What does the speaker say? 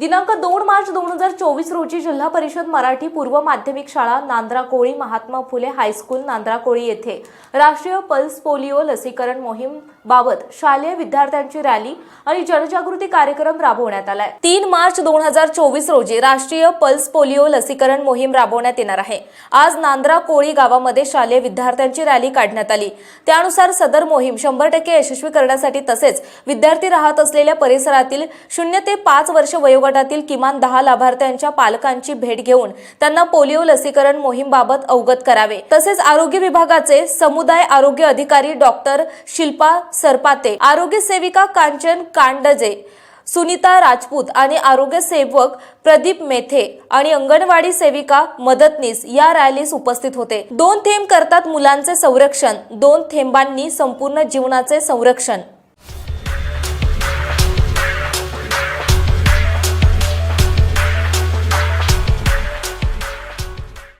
दिनांक दोन मार्च दोन हजार चोवीस रोजी जिल्हा परिषद मराठी पूर्व माध्यमिक शाळा नांद्रा कोळी महात्मा फुले हायस्कूल नांद्रा कोळी येथे राष्ट्रीय पल्स पोलिओ लसीकरण मोहीम बाबत शालेय विद्यार्थ्यांची रॅली आणि जनजागृती कार्यक्रम राबवण्यात आलाय. तीन मार्च दोन हजार चोवीस रोजी राष्ट्रीय पल्स पोलिओ लसीकरण मोहीम राबवण्यात येणार आहे. आज नांद्रा कोळी गावामध्ये शालेय विद्यार्थ्यांची रॅली काढण्यात आली. त्यानुसार सदर मोहीम शंभर टक्के यशस्वी करण्यासाठी तसेच विद्यार्थी राहत असलेल्या परिसरातील शून्य ते पाच वर्ष वयोगटातील किमान दहा लाभार्थ्यांच्या पालकांची भेट घेऊन त्यांना पोलिओ लसीकरण मोहीमबाबत अवगत करावे. तसेच आरोग्य विभागाचे समुदाय आरोग्य अधिकारी डॉक्टर शिल्पा सरपाते आरोग्य सेविका कांचन कांडजे सुनीता राजपूत आणि आरोग्य सेवक प्रदीप मेथे आणि अंगणवाडी सेविका मदतनीस या रॅलीस उपस्थित होते. दोन थेंब करतात मुलांचे संरक्षण. दोन थेंबांनी संपूर्ण जीवनाचे संरक्षण.